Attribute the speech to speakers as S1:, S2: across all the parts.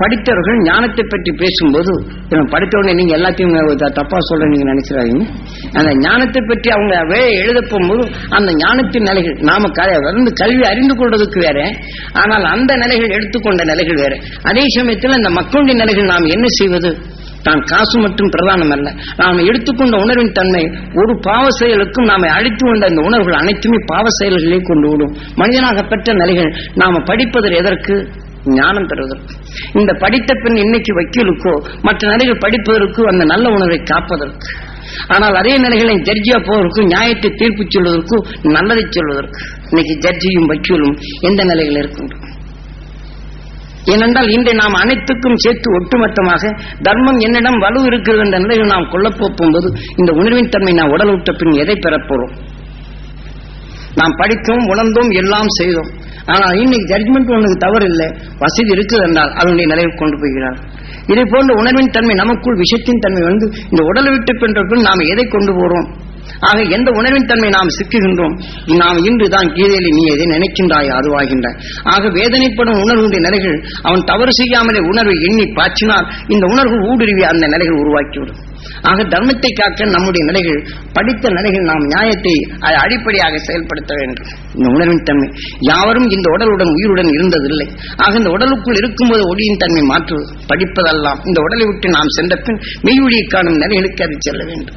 S1: படித்தவர்கள் ஞானத்தை பற்றி பேசும்போது இவன் நீங்க எல்லாத்தையும் தப்பா சொல்ற நீங்க நினைச்சிடாதீங்க. அந்த ஞானத்தை பற்றி அவங்க வேலை எழுத போகும்போது அந்த ஞானத்தின் நிலைகள் நாம வந்து கல்வி அறிந்து கொள்வதற்கு வேற ஆனால் அந்த நிலைகள் எடுத்துக்கொண்ட நிலைகள் வேற. அதே சமயத்தில் அந்த மக்களுடைய நிலைகள் நாம் என்ன செய்வது? தான் காசு மட்டும் பிரதானம் அல்ல. நாம் எடுத்துக்கொண்ட உணர்வின் தன்மை ஒரு பாவ செயலுக்கும் நாம அழித்து கொண்ட அந்த உணர்வுகள் அனைத்துமே பாவ செயல்களையும் கொண்டு விடும். மனிதனாக பெற்ற நிலைகள் நாம படிப்பதில் எதற்கு? ஞானம் பெறுவதற்கு இந்த படித்த பெண் இன்னைக்கு வக்கீலுக்கோ மற்ற நிலைகள் படிப்பதற்கோ அந்த நல்ல உணர்வை காப்பதற்கு. ஆனால் அதே நிலைகளை ஜட்ஜியா போவதற்கும் நியாயத்தை தீர்ப்பு சொல்வதற்கும் நல்லதை சொல்வதற்கு. இன்னைக்கு ஜட்ஜியும் வக்கீலும் எந்த நிலையில் இருக்கின்றோம் ஏனென்றால் இன்றை நாம் அனைத்துக்கும் சேர்த்து ஒட்டுமொத்தமாக தர்மம் என்னிடம் வலு இருக்கிறது என்ற நிலையில் நாம் கொள்ளப் போகும்போது இந்த உணர்வின் தன்மை நாம் உடல் விட்ட பின் எதை பெறப்போறோம் நாம் படித்தோம் உணர்ந்தோம் எல்லாம் செய்தோம். ஆனால் இன்னைக்கு ஜட்ஜ்மெண்ட் ஒன்றுக்கு தவறு இல்லை. வசதி இருக்குது என்றால் அதனுடைய நிலையில் கொண்டு போகிறார். இதை போன்ற உணர்வின் தன்மை நமக்குள் விஷத்தின் தன்மை வந்து இந்த உடலை விட்டு பெற்றபின் நாம் எதை கொண்டு போறோம்? ஆக எந்த உணர்வின் தன்மை நாம் சிக்குகின்றோம்? நாம் இன்றுதான் கீதையிலே நீ எதை நினைக்கின்றாய் அதுவாகின்ற ஆக வேதனைப்படும் உணர்வுடைய நிலைகள் அவன் தவறு செய்யாமலே உணர்வை எண்ணி பாய்ச்சினால் இந்த உணர்வு ஊடுருவி அந்த நிலைகள் உருவாக்கிவிடும். ஆக தர்மத்தை காக்க நம்முடைய நிலைகள் படித்த நிலைகள் நாம் நியாயத்தை அடிப்படையாக செயல்படுத்த வேண்டும். இந்த உணர்வின் தன்மை. யாவரும் இந்த உடலுடன் உயிருடன் இருந்ததில்லை. ஆக இந்த உடலுக்குள் இருக்கும்போது ஒளியின் தன்மை மாற்று படிப்பதெல்லாம். இந்த உடலை விட்டு நாம் சென்ற பின் மெய்வொழியை காணும் நிலைகளுக்கு அது செல்ல வேண்டும்.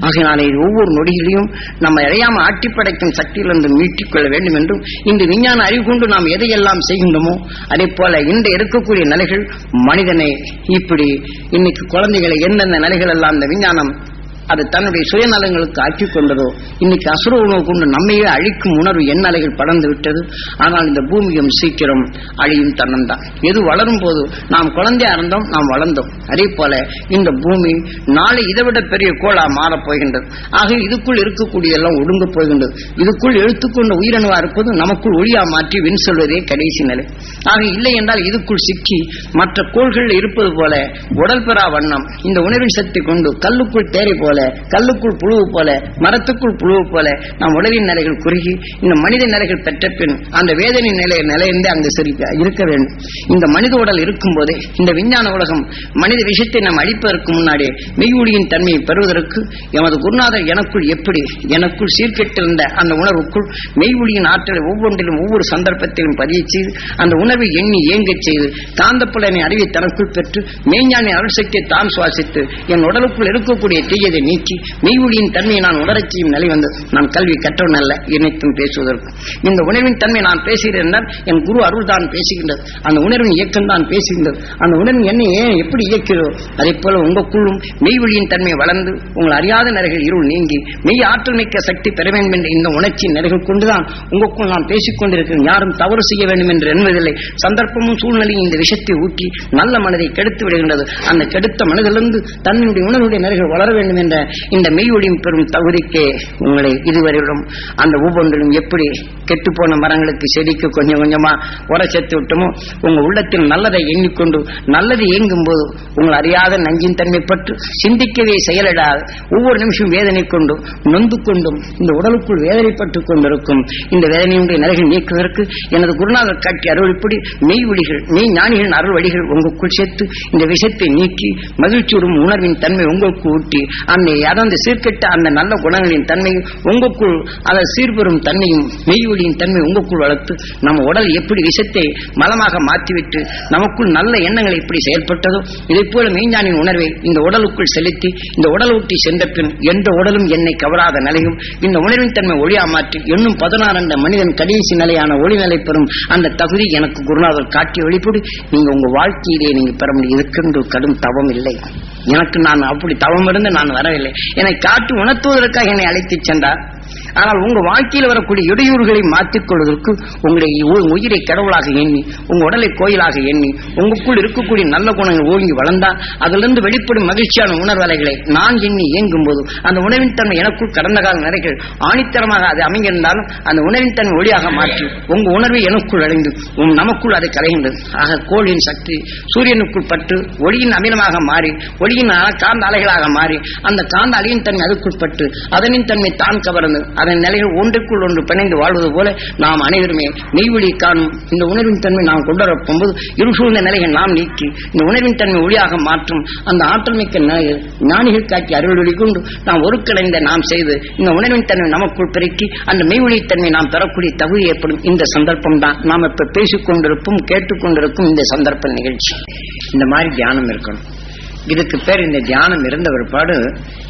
S1: ஆகையினாலே ஒவ்வொரு நொடியிலையும் நம்ம அறியாம ஆட்டிப்படைக்கும் சக்தியிலிருந்து மீட்டிக் கொள்ள வேண்டும் என்றும் இந்த விஞ்ஞான அறிவு கொண்டு நாம் எதையெல்லாம் செய்கின்றோமோ அதே போல இந்த இருக்கக்கூடிய நிலைகள் மனிதனை. இப்படி இன்னைக்கு குழந்தைகளை எந்தெந்த நிலைகள் எல்லாம் இந்த விஞ்ஞானம் அது தன்னுடைய சுயநலங்களுக்கு ஆக்கிக் கொண்டதோ இன்னைக்கு அசுர உணவு கொண்டு நம்மையே அழிக்கும் உணர்வு எண்ணலைகள் படர்ந்து விட்டது. ஆனால் இந்த பூமியும் சீக்கிரம் அழியும் தன்னம்தான் எது வளரும் போது நாம் குழந்தையா இருந்தோம் நாம் வளர்ந்தோம். அதே போல இந்த பூமி நாளை இதைவிட பெரிய கோளா மாறப்போகின்றது ஆக இதுக்குள் இருக்கக்கூடிய எல்லாம் ஒடுங்க போகின்றது. இதுக்குள் எழுத்துக்கொண்ட உயிரணுவா இருப்பது நமக்குள் ஒளியா மாற்றி வின் சொல்வதே கடைசி நிலை. ஆக இல்லை என்றால் இதுக்குள் சிக்கி மற்ற கோள்கள் இருப்பது போல உடல் பெறா வண்ணம். இந்த உணர்வின் சக்தி கொண்டு கல்லுக்குள் தேரை போல கல்லுக்குள் புழுவு போல மரத்துக்குள் புழுவு போல நம் உடலின் நிலைகள் குறுகி இந்த மனித நிலைகள் பெற்ற பின் அந்த வேதனை நிலை நிலையிலிருந்து அங்கு சிரிக்க இருக்க வேண்டும். இந்த மனித உடல் இருக்கும் போதே இந்த விஞ்ஞான உலகம் மனித விஷயத்தை நாம் அழிப்பதற்கு முன்னாடியே மெய்யொழியின் தன்மையை பெறுவதற்கு எமது குருநாதர் எனக்குள் எப்படி எனக்குள் சீர்கெட்டிருந்த அந்த உணர்வுக்குள் மெய்வொழியின் ஆற்றலை ஒவ்வொன்றிலும் ஒவ்வொரு சந்தர்ப்பத்திலும் பதிய செய்து அந்த உணர்வை எண்ணி ஏங்கச் செய்து காந்தப்புலனை அறிவை தனக்குள் பெற்று மெய்ஞானி அருள் சக்தியை தான் சுவாசித்து என் உடலுக்குள் இருக்கக்கூடிய தீயதை நீக்கி மெய்வொழியின் தன்மையை நான் உணரச் செய்யும் நிலை வந்தது நான் கல்வி கற்றவன் அல்ல இணைத்தும் பேசுவதற்கு. இந்த உணர்வின் தன்மை நான் பேசுகிறேன் என் குரு அருள் தான் பேசுகின்றது. அந்த உணர்வின் இயக்கம் தான் பேசுகின்றது. அந்த உணர்வின் என்னை ஏன் எப்படி இயக்கிறதோ அதே போல உங்களுக்குள்ளும் மெய்வொழியின் தன்மை வளர்ந்து உங்கள் அறியாத நிலைகள் இருள் நீங்கி மெய் ஆற்றல் மிக்க சக்தி பெற வேண்டும் என்ற இந்த உணர்ச்சியின் நிலைகள் கொண்டுதான் உங்களுக்குள் நான் பேசிக்கொண்டிருக்கிறேன் யாரும் தவறு செய்ய வேண்டும் என்று எண்ணுவதில்லை. சந்தர்ப்பமும் சூழ்நிலையும் இந்த விஷத்தை ஊட்டி நல்ல மனதை கெடுத்து விடுகின்றது. அந்த கெடுத்த மனதிலிருந்து தன்னுடைய உணர்வுடைய நிலைகள் வளர வேண்டும் என்ற இந்த மெய்வொழியும் பெறும் தகுதிக்கே உங்களை இதுவரையிலும் அந்த ஒவ்வொன்றிலும் எப்படி கெட்டுப்போன மரங்களுக்கு செடிக்கு கொஞ்சம் கொஞ்சமா உர சேர்த்து விட்டோமோ உங்க உள்ளத்தில் நல்லதை எண்ணிக்கொண்டு நல்லது இயங்கும் போது உங்கள் அறியாத நஞ்சின் தன்மை பற்று சிந்திக்கவே செயலிடாது. ஒவ்வொரு நிமிஷம் வேதனை கொண்டும் நொந்து கொண்டும் இந்த உடலுக்குள் வேதனைப்பட்டுக் கொண்டிருக்கும் இந்த வேதனையுடைய நிலைகள் நீக்குவதற்கு எனது குருநாதர் காட்டிய அருள்படி மெய் வழிகள் மெய் ஞானிகளின் அருள் வழிகள் உங்களுக்குள் சேர்த்து இந்த விஷத்தை நீக்கி மகிழ்ச்சியுடும் உணர்வின் தன்மை உங்களுக்கு ஊட்டி அந்த அந்த சீர்கெட்ட அந்த நல்ல குணங்களின் தன்மையும் உங்களுக்குள் அதை சீர்பெறும் தன்மையும் மெய்வொலியின் தன்மை உங்களுக்குள் வளர்த்து நம்ம உடல் எப்படி விஷத்தை மலமாக மாற்றிவிட்டு நமக்குள் நல்ல எண்ணங்கள் எப்படி செயல்பட்டதோ இதை போல மெய்ஞானின் உணர்வை இந்த உடலுக்குள் செலுத்தி இந்த உடல் ஒட்டி சென்ற பின் எந்த உடலும் என்னை கவராத நிலையும் இந்த உணர்வின் தன்மை ஒளியா மாற்றி இன்னும் பதினாறு அந்த மனிதன் கடைசி நிலையான ஒளி நிலை பெறும் அந்த தகுதி எனக்கு குருநாதர் காட்டி வெளிப்படி நீங்க உங்க வாழ்க்கையிலே நீங்க பெற முடியும் இதுக்கென்று கடும் தவம் இல்லை. எனக்கு நான் அப்படி தவம் இருந்து நான் வர வரவில்லை. என்னை காட்டி உணர்த்துவதற்காக என்னை அழைத்துச் சென்றார். ஆனால் உங்க வாழ்க்கையில் வரக்கூடிய இடையூறுகளை மாற்றிக் கொள்வதற்கு உங்களுடைய உயிரை கடவுளாக எண்ணி உங்க உடலை கோயிலாக எண்ணி உங்களுக்குள் இருக்கக்கூடிய நல்ல குணங்கள் ஓங்கி வளர்ந்தா அதிலிருந்து வெளிப்படும் மகிழ்ச்சியான உணர்வலைகளை நான் எண்ணி இயங்கும் போது அந்த உணவின் தன்மை எனக்குள் கடந்த கால நிறைகள் ஆணித்தரமாக அது அமைந்திருந்தாலும் அந்த உணவின் தன்மை ஒளியாக மாற்றி உங்க உணர்வை எனக்குள் அடைந்து உம் நமக்குள் அதை கலைகின்றது. ஆக கோளின் சக்தி சூரியனுக்குள் பட்டு ஒளியின் அமிலமாக மாறி ஒளியின் காந்த அலைகளாக மாறி அந்த காந்த அலையின் தன்மை அதுக்குட்பட்டு அதனின் தன்மை தான் கவர்ந்து அதன் நிலைகள் ஒன்றுக்குள் ஒன்று பிணைந்து வாழ்வது போல நாம் அனைவருமே மெய்வழி காணும் இந்த உணர்வின் தன்மை நாம் கொண்டு இரு இருசூழ்ந்த நிலைகள் நாம் நீக்கி இந்த உணர்வின் தன்மை ஒளியாக மாற்றும் அந்த ஆற்றல் மிக்க ஞானிகள் காக்கி அருள் கொண்டு நாம் ஒருங்கிணைந்த நாம் செய்து இந்த உணர்வின் தன்மை நமக்குள் பெருக்கி அந்த மெய்வழி தன்மை நாம் பெறக்கூடிய தகுதி ஏற்படும் இந்த சந்தர்ப்பம் தான். நாம் இப்ப பேசிக் கொண்டிருப்போம் கேட்டுக்கொண்டிருக்கும் இந்த சந்தர்ப்ப நிகழ்ச்சி. இந்த மாதிரி தியானம் இருக்கணும். இதுக்கு பேர் இந்த தியானம் இருந்த பிற்பாடு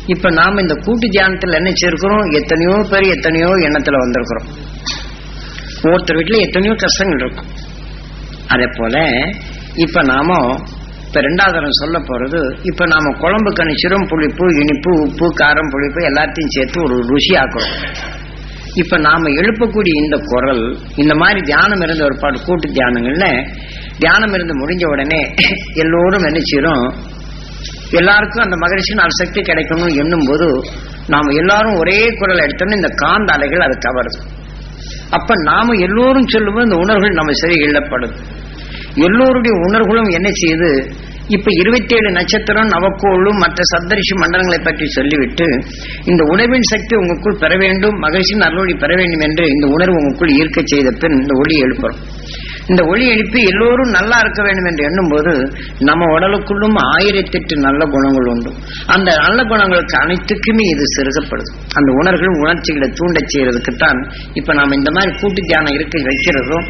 S1: இப்ப நாம இந்த கூட்டு தியானத்துல என்ன செய்யிருக்கிறோம் எத்தனையோ பேர் எத்தனையோ எண்ணத்துல வந்திருக்கிறோம். ஒவ்வொருத்தர் வீட்டுல எத்தனையோ கஷ்டங்கள் இருக்கும். அதே போல இப்ப நாம இப்ப ரெண்டாவது சொல்ல போறது இப்ப நாம குழம்பு கணிச்சிரும் புளிப்பு இனிப்பு உப்பு காரம் புளிப்பு எல்லாத்தையும் சேர்த்து ஒரு ருசி ஆக்குறோம். இப்ப நாம எழுப்பக்கூடிய இந்த குரல் இந்த மாதிரி தியானம் இருந்த ஒரு பாட்டு கூட்டு தியானங்கள்ல தியானம் இருந்து முடிஞ்ச உடனே எல்லோரும் நினைச்சிரும் எல்லாருக்கும் அந்த மகிழ்ச்சியின் அசக்தி கிடைக்கணும் என்னும் போது நாம் எல்லாரும் ஒரே குரல் எடுத்தோம்னா இந்த காந்த அலைகள் அது கவருது அப்ப நாம எல்லோரும் சொல்லும்போது இந்த உணர்வுகள் நம்ம செவிகளிடப்படுது எல்லோருடைய உணர்வுகளும் என்ன செய்யுது? இப்ப இருபத்தேழு நட்சத்திரம் நவக்கோளும் மற்ற சப்தரிஷி மண்டலங்களை பற்றி சொல்லிவிட்டு இந்த உணவின் சக்தி உங்களுக்குள் பெற வேண்டும் மகிழ்ச்சியின் அருளொளி பெற வேண்டும் என்று இந்த உணர்வு உங்களுக்குள் ஈர்க்க செய்த பின் இந்த ஒளி எழுப்புறோம். இந்த ஒளி எழுப்பி எல்லோரும் நல்லா இருக்க வேண்டும் என்று எண்ணும்போது நம்ம உடலுக்குள்ளும் ஆயிரத்தெட்டு நல்ல குணங்கள் உண்டு. அந்த நல்ல குணங்களுக்கு அனைத்துக்குமே இது செருகப்படுது. அந்த உணர்வுகள் உணர்ச்சிகளை தூண்டச் செய்யறதுக்குத்தான் இப்ப நாம இந்த மாதிரி கூட்டு தியானம் இருக்க வைக்கிறதும்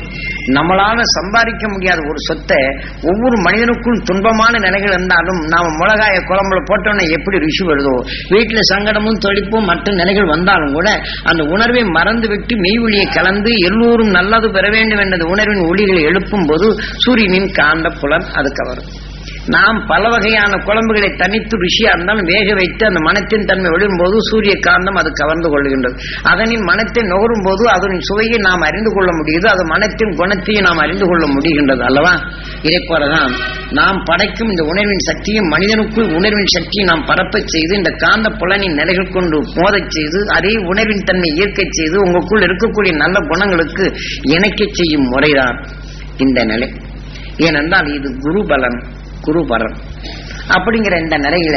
S1: நம்மளால சம்பாதிக்க முடியாத ஒரு சொத்தை ஒவ்வொரு மனிதனுக்கும் துன்பமான நிலைகள் இருந்தாலும் நாம மிளகாய குழம்புல போட்டோன்னே எப்படி ருசி வருதோ? வீட்டுல சங்கடமும் தொழிப்பும் மற்ற நிலைகள் வந்தாலும் கூட அந்த உணர்வை மறந்து விட்டு மெய்வொழியை கலந்து எல்லோரும் நல்லது பெற வேண்டும் என்ற உணர்வின் ஒளிகளை எழுப்பும் போது சூரியனின் காந்த புலன் அது கவரும் நாம் பல வகையான குழம்புகளை தனித்து ருசியா இருந்தாலும் வேக வைத்து அந்த மனத்தின் தன்மை விழும் போது சூரிய காந்தம் அது கவர்ந்து கொள்கின்றது. அதனின் மனத்தை நுகரும் போது அதனின் சுவையை நாம் அறிந்து கொள்ள முடியுது. அது மனத்தின் குணத்தையும் நாம் அறிந்து கொள்ள முடிகின்றது அல்லவா? இதை போலதான் நாம் படைக்கும் இந்த உணர்வின் சக்தியும் மனிதனுக்குள் உணர்வின் சக்தியை நாம் பரப்பச் செய்து இந்த காந்த புலனின் நிலைகள் கொண்டு மோதச் செய்து அதே உணர்வின் தன்மை ஈர்க்க செய்து உங்களுக்குள் இருக்கக்கூடிய நல்ல குணங்களுக்கு இணைக்கச் செய்யும் முறைதான் இந்த நிலை. ஏனென்றால் இது குரு பலன் குரு பரம் அப்படிங்கிற இந்த நிலையில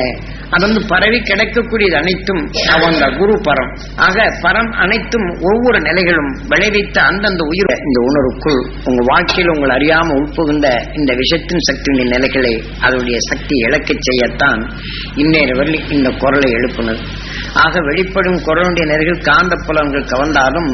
S1: அது வந்து பரவி கிடைக்கக்கூடியது அனைத்தும் அவங்க குரு பரம். ஆக பரம் அனைத்தும் ஒவ்வொரு நிலைகளும் விளைவித்த அந்தந்த உயிர். இந்த உணர்வுக்குள் உங்க வாழ்க்கையில் உங்கள் அறியாம உட்புகுந்த இந்த விஷத்தின் சக்தியின் நிலைகளை அதனுடைய சக்தி இழக்கச் செய்யத்தான் இந்நேர வரை இந்த குரலை எழுப்புனது. ஆக வெளிப்படும் குரலுடைய நிலைகள் காந்த புலன்கள் கவர்ந்தாலும்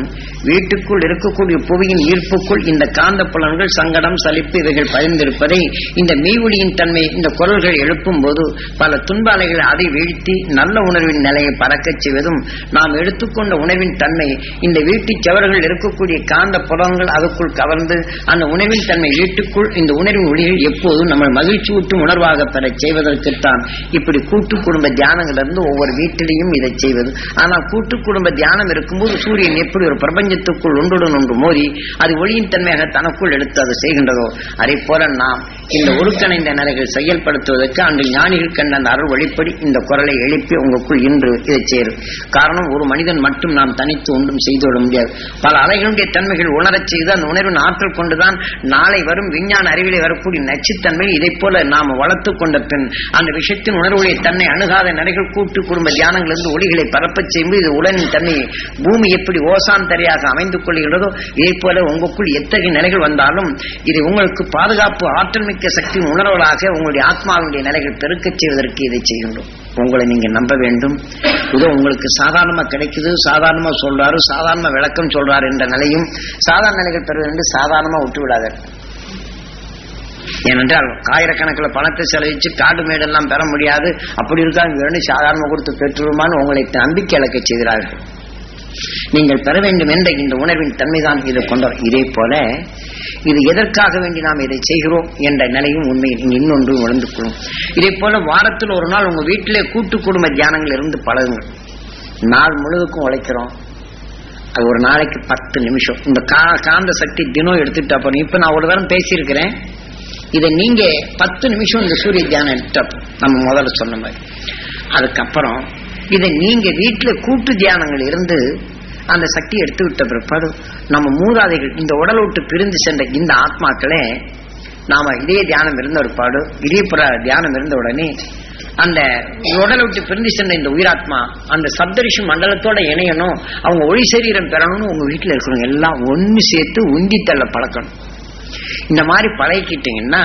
S1: வீட்டுக்குள் இருக்கக்கூடிய புவியின் ஈர்ப்புக்குள் இந்த காந்த புலன்கள் சங்கடம் சலிப்பு இவைகள் பயந்திருப்பதை இந்த மெய்வொலியின் தன்மை இந்த குரல்கள் எழுப்பும் போது பல துன்ப அலைகளை அதை வீழ்த்தி நல்ல உணர்வின் நிலையை பறக்கச் செய்வதும் நாம் எடுத்துக்கொண்ட உணவின் தன்மை இந்த வீட்டுச் செவர்கள் இருக்கக்கூடிய காந்த புலன்கள் அதுக்குள் கவர்ந்து அந்த உணவின் தன்மை வீட்டுக்குள் இந்த உணர்வின் ஒளிகள் எப்போதும் நம்ம மகிழ்ச்சி ஊட்டும் உணர்வாக பெறச் செய்வதற்குத்தான் இப்படி கூட்டு குடும்ப தியானங்களிலிருந்து ஒவ்வொரு வீட்டிலையும் இதை செய்வது. ஆனால் கூட்டு குடும்ப தியானம் இருக்கும்போது சூரியன் எப்படி ஒரு பிரபஞ்சத்துக்குள் ஒன்றுடன் ஒன்று மோதி அது ஒளியின் தன்மையாக தனக்குள் எடுத்து அதை செய்கின்றதோ அதே போல நாம் இந்த ஒருங்கிணைந்த நிலைகள் செயல்படுத்துவதற்கு அங்கு ஞானிகள் கண்ட அந்த அருள் வழிப்படி இந்த குரலை எழுப்பி உங்களுக்குள் இன்று இதை சேரும் காரணம் ஒரு மனிதன் மட்டும் நாம் தனித்து ஒன்றும் செய்துவிட முடியாது. பல அலைகளுடைய தன்மைகள் உணரச் செய்து அந்த உணர்வின் ஆற்றல் கொண்டுதான் நாளை வரும் விஞ்ஞான அறிவிலே வரக்கூடிய நச்சுத்தன்மை இதை போல நாம் வளர்த்து கொண்ட பின் அந்த விஷயத்தின் உணர்வுடைய தன்னை அணுகாத நிலைகள் கூட்டு குடும்ப தியானங்கள் தியானங்களிலிருந்து ஒளிகளை பரப்பச் செய்து இது உடலின் தன்மை பூமி எப்படி ஓசான் தரையாக அமைந்து கொள்கிறதோ இதே போல உங்களுக்குள் எத்தகைய நிலைகள் வந்தாலும் இது உங்களுக்கு பாதுகாப்பு ஆற்றல் மிக்க சக்தி உணர்வுகளாக உங்களுடைய ஆத்மாவுடைய நிலைகள் பெருக்கச் செய்வதற்கு இதை செய்கின்றோம். உங்களை நீங்க நம்ப வேண்டும். இதோ உங்களுக்கு சாதாரணமா கிடைக்குது சாதாரணமா சொல்றாரு சாதாரண விளக்கம் சொல்றாரு என்ற நிலையும் சாதாரண நிலைகள் பெறுவது என்று சாதாரணமா விட்டு விடாதீர்கள் ஏனென்றால் ஆயிரக்கணக்கில் பணத்தை செலவிச்சு காடு மேடெல்லாம் பெற முடியாது. அப்படி இருக்காங்க வேணும் சாதாரண கொடுத்து பெற்றுருமான்னு உங்களை நம்பிக்கை இழக்க செய்கிறார்கள். நீங்கள் பெற வேண்டும் என்ற இந்த உணர்வின் தன்மைதான் இதை கொண்டோம் இதே போல இது எதற்காக வேண்டி நாம் இதை செய்கிறோம் என்ற நிலையும் உண்மையில் இன்னொன்று உணர்ந்து கொள்ளும். இதே போல வாரத்தில் ஒரு நாள் உங்க வீட்டிலே கூட்டு குடும்ப தியானங்கள் இருந்து பழகுங்கள். நாள் முழுவதுக்கும் உழைக்கிறோம். அது ஒரு நாளைக்கு பத்து நிமிஷம். இந்த கா காந்த சக்தி தினம் எடுத்துட்டா போறோம் இப்ப நான் ஒரு தரம் பேசியிருக்கிறேன். இதை நீங்க பத்து நிமிஷம் இந்த சூரிய தியானம் எடுத்து நம்ம முதல்ல சொன்ன மாதிரி. அதுக்கப்புறம் இதை நீங்க வீட்டுல கூட்டு தியானங்கள் இருந்து அந்த சக்தி எடுத்து விட்ட பிற்பாடு நம்ம மூதாதைகள் இந்த உடல் விட்டு பிரிந்து சென்ற இந்த ஆத்மாக்களே நாம இதே தியானம் இருந்த ஒரு பாடு இதே புற தியானம் இருந்த உடனே அந்த உடலை விட்டு பிரிந்து சென்ற இந்த உயிராத்மா அந்த சப்தரிஷி மண்டலத்தோட இணையணும் அவங்க ஒளி சரீரம் பெறணும்னு உங்க வீட்டுல இருக்கிறவங்க எல்லாம் ஒன்னு சேர்த்து உந்தி தள்ள பழக்கணும். இந்த மாதிரி பழகிக்கிட்டீங்கன்னா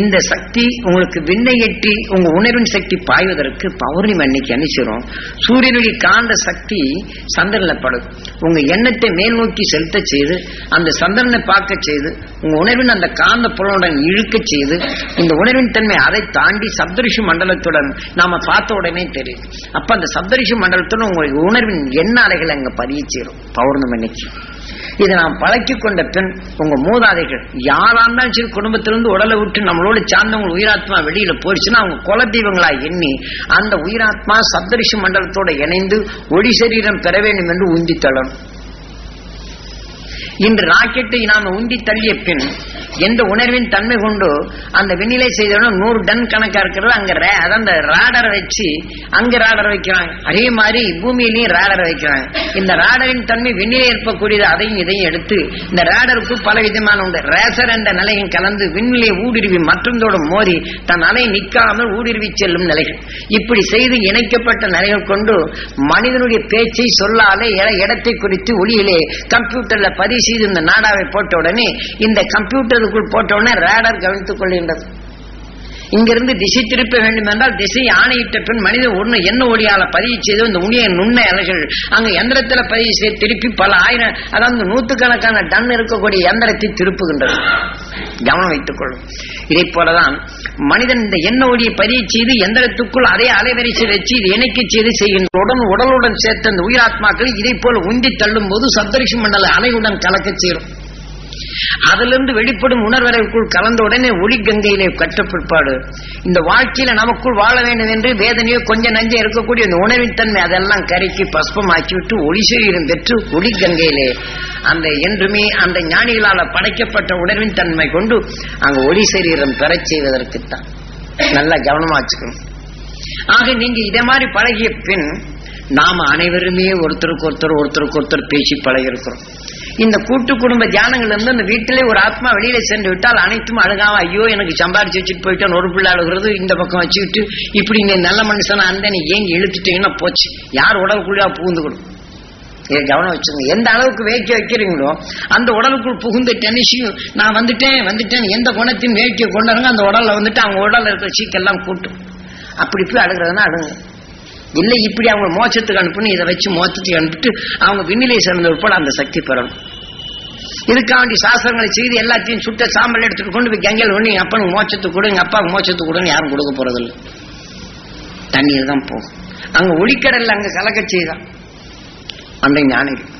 S1: இந்த சக்தி உங்களுக்கு விண்ணை எட்டி உங்க உணர்வின் சக்தி பாய்வதற்கு பௌர்ணமி அன்னைக்கு அனுப்பிச்சிடும் சூரியனுடைய காந்த சக்தி சந்திரனப்படும் உங்க எண்ணத்தை மேல் நோக்கி செலுத்த செய்து அந்த சந்திரனை பார்க்க செய்து உங்க உணர்வின் அந்த காந்த புலனுடன் இழுக்க செய்து இந்த உணர்வின் தன்மை அதை தாண்டி சப்தரிஷி மண்டலத்துடன் நாம பார்த்த உடனே தெரியுது அப்ப அந்த சப்தரிஷி மண்டலத்துடன் உங்களுக்கு உணர்வின் எண்ண அலைகளை அங்க பதிய செய்யும் பௌர்ணமி அன்னைக்கு. இதை நாம் பழக்கி கொண்ட பின் உங்க மூதாதைகள் யாரா இருந்தாலும் சரி குடும்பத்திலிருந்து உடலை விட்டு நம்மளோட சார்ந்தவங்க உயிராத்மா வெளியில போயிடுச்சுன்னா அவங்க குலதெய்வங்களா எண்ணி அந்த உயிராத்மா சப்தரிஷி மண்டலத்தோட இணைந்து ஒளி சரீரம் பெற வேண்டும் என்று உந்தி தள்ளணும் இன்று ராக்கெட்டை நாம உந்தி தள்ளிய பின் எந்த உணர்வின் தன்மை கொண்டு அந்த விண்ணிலை செய்தவனும் நூறு டன் கணக்கா இருக்கிறது அங்க ரே- அந்த ராடரை வச்சு அங்க ராடர் வைக்கிறாங்க. அதே மாதிரி பூமியிலையும் ராடர் வைக்கிறாங்க. இந்த ராடரின் தன்மை விண்ணிலே இருக்கக்கூடியது அதையும் இதையும் எடுத்து இந்த ராடருக்கு பல விதமான உண்டு. ரேசர் என்ற நிலையும் கலந்து விண்ணிலை ஊடுருவி மற்றொன்றோடு மோதி தன் அலை நிற்காமல் ஊடுருவி செல்லும் நிலைகள். இப்படி செய்து இணைக்கப்பட்ட நிலைகள் கொண்டு மனிதனுடைய பேச்சை சொல்லாலே இடத்தை குறித்து ஒளியிலே கம்ப்யூட்டர்ல பதிவு செய்து இந்த நாடாவை போட்ட உடனே இந்த கம்ப்யூட்டருக்குள் போட்ட உடனே ரேடர் கவனித்துக் கொள்கின்றது. இங்கிருந்து திசை திருப்ப வேண்டும் என்றால் திசை ஆணையிட்ட பின் மனிதன் ஒண்ணு என்ன ஒளியால பதிவு செய்து இந்த உணியை நுண்ண அலைகள் அங்க எந்திரத்துல பதிவு செய்து திருப்பி பல ஆயிரம் அதாவது நூத்துக்கணக்கான டன் இருக்கக்கூடிய எந்திரத்தை திருப்புகின்றது. கவனம் வைத்துக் கொள்ளும். இதை போலதான் மனிதன் இந்த எண்ண ஒளியை பதிவு செய்து எந்திரத்துக்குள் அதே அலைவரிசை வச்சு இது இணைக்க செய்து செய்கின்ற உடன் உடலுடன் சேர்த்த அந்த உயிராத்மாக்கள் இதை போல உந்தி தள்ளும் போது சப்தரிஷி மண்டல அலையுடன் கலக்க சேரும் அதிலிருந்து வெளிப்படும் உணர்வரைக்குள் கலந்த உடனே ஒளி கங்கையிலே கட்டப்பிற்பாடு பிற்பாடு. இந்த வாழ்க்கையில நமக்குள் வாழ வேண்டும் என்று வேதனையோ கொஞ்சம் நஞ்சம் இருக்கக்கூடிய இந்த உணவின் தன்மை அதெல்லாம் கரைக்கு பஸ்பமாக்கிவிட்டு ஒளி சரீரம் பெற்று ஒளி கங்கையிலே அந்த என்றுமே அந்த ஞானிகளால் படைக்கப்பட்ட உணர்வின் தன்மை கொண்டு அங்க ஒளி சரீரம் பெறச் செய்வதற்குத்தான். நல்லா கவனமா வச்சுக்கணும். ஆக நீங்க இதே மாதிரி பழகிய பின் நாம அனைவருமே ஒருத்தருக்கு ஒருத்தர் ஒருத்தருக்கு ஒருத்தர் பேசி பழகிருக்கிறோம் இந்த கூட்டு குடும்ப தியானங்கள் இருந்து அந்த வீட்டிலே ஒரு ஆத்மா வெளியில சென்று விட்டால் அனைத்தும் அழுகாம ஐயோ எனக்கு சம்பாரிச்சு வச்சுட்டு போயிட்டான் ஒரு பிள்ளை அழுகிறது இந்த பக்கம் வச்சுக்கிட்டு இப்படி நீ நல்ல மனுஷனா அந்த நீ ஏங்கி இழுத்துட்டீங்கன்னா போச்சு. யார் உடலுக்குள்ளா புகுந்துக்கணும்? இதை கவனம் வச்சுங்க எந்த அளவுக்கு வேட்கை வைக்கிறீங்களோ அந்த உடலுக்குள் புகுந்த டென்னிஷியும் நான் வந்துட்டேன் வந்துட்டேன் எந்த குணத்தையும் வேட்கையை கொண்டாருங்க அந்த உடல்ல வந்துட்டு அவங்க உடல்ல இருக்கிற சீக்கெல்லாம் கூட்டும். அப்படி போய் அழுகிறதுனா அழுங்க. இல்லை இப்படி அவங்க மோச்சத்துக்கு அனுப்புன்னு இதை வச்சு மோச்சத்துக்கு அனுப்பிட்டு அவங்க விண்ணிலை சேர்ந்த உட்பட அந்த சக்தி பெறணும். இதுக்காண்டி சாஸ்திரங்களை செய்து எல்லாத்தையும் சுட்ட சாம்பல் எடுத்துட்டு கொண்டு போய் கங்கையில் ஒண்ணு எங்க அப்பனுக்கு மோச்சத்துக்கு கொடு எங்க அப்பாவுக்கு மோச்சத்துக்கு கொடுன்னு யாரும் கொடுக்க போறதில்லை. தண்ணீர் தான் போகும். அங்க ஒளிக்கடல்ல அங்க கலக்க செய்தான். அந்த ஞானிகள்